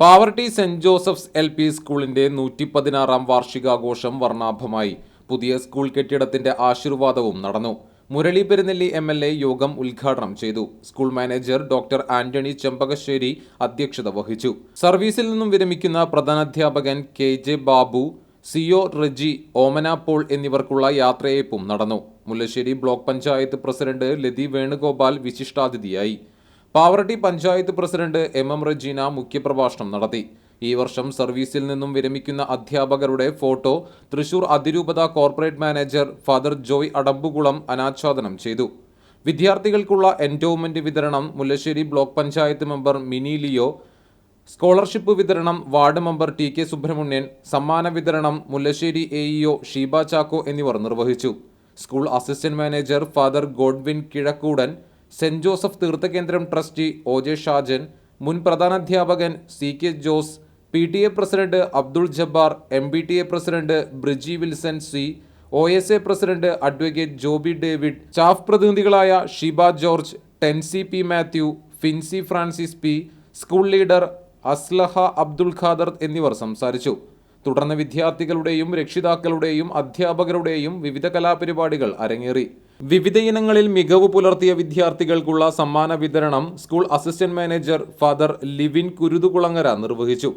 Pavaratty saint Joseph's L P സ്കൂളിന്റെ നൂറ്റി പതിനാറാം വാർഷികാഘോഷം വർണാഭമായി. പുതിയ സ്കൂൾ കെട്ടിടത്തിന്റെ ആശീർവാദവും നടന്നു. Murali Perunnelli M L A യോഗം ഉദ്ഘാടനം ചെയ്തു. School manager doctor Antony Chempakassery അധ്യക്ഷത വഹിച്ചു. സർവീസിൽ നിന്നും വിരമിക്കുന്ന പ്രധാനാധ്യാപകൻ K J Babu CO Reji Omana Paul എന്നിവർക്കുള്ള യാത്രയയപ്പും നടന്നു. Mullassery block panchayat president Lathi Venugopal വിശിഷ്ടാതിഥിയായി. Pavaratty panchayat president M M Rejina മുഖ്യപ്രഭാഷണം നടത്തി. ഈ വർഷം സർവീസിൽ നിന്നും വിരമിക്കുന്ന അധ്യാപകരുടെ ഫോട്ടോ തൃശൂർ അതിരൂപത corporate manager father Joy Adambukulam അനാച്ഛാദനം ചെയ്തു. വിദ്യാർത്ഥികൾക്കുള്ള എൻഡോവ്മെന്റ് വിതരണം Mullassery block panchayat member Mini Leo scholarship വിതരണം ward member T K Subramanian സമ്മാന വിതരണം മുല്ലശ്ശേരി എ ഇഒ ഷീബ ചാക്കോ എന്നിവർ നിർവഹിച്ചു. School assistant manager father Godwin Kizhakkudan saint Joseph തീർത്ഥകേന്ദ്രം trustee O J Shajan മുൻ പ്രധാനാധ്യാപകൻ C K Jose P T A president Abdul Jabbar M B T A president Briji Wilson C O S A president advocate Joby David chaff പ്രതിനിധികളായ Shiba George Tency P Mathew Fincy Francis P school leader Aslaha Abdul Khader എന്നിവർ സംസാരിച്ചു. തുടർന്ന് വിദ്യാർത്ഥികളുടെയും രക്ഷിതാക്കളുടെയും അധ്യാപകരുടെയും വിവിധ കലാപരിപാടികൾ അരങ്ങേറി. വിവിധ ഇനങ്ങളിൽ മികവ് പുലർത്തിയ വിദ്യാർത്ഥികൾക്കുള്ള സമ്മാന വിതരണം school assistant manager father Livin Kuruthukulangara നിർവഹിച്ചു.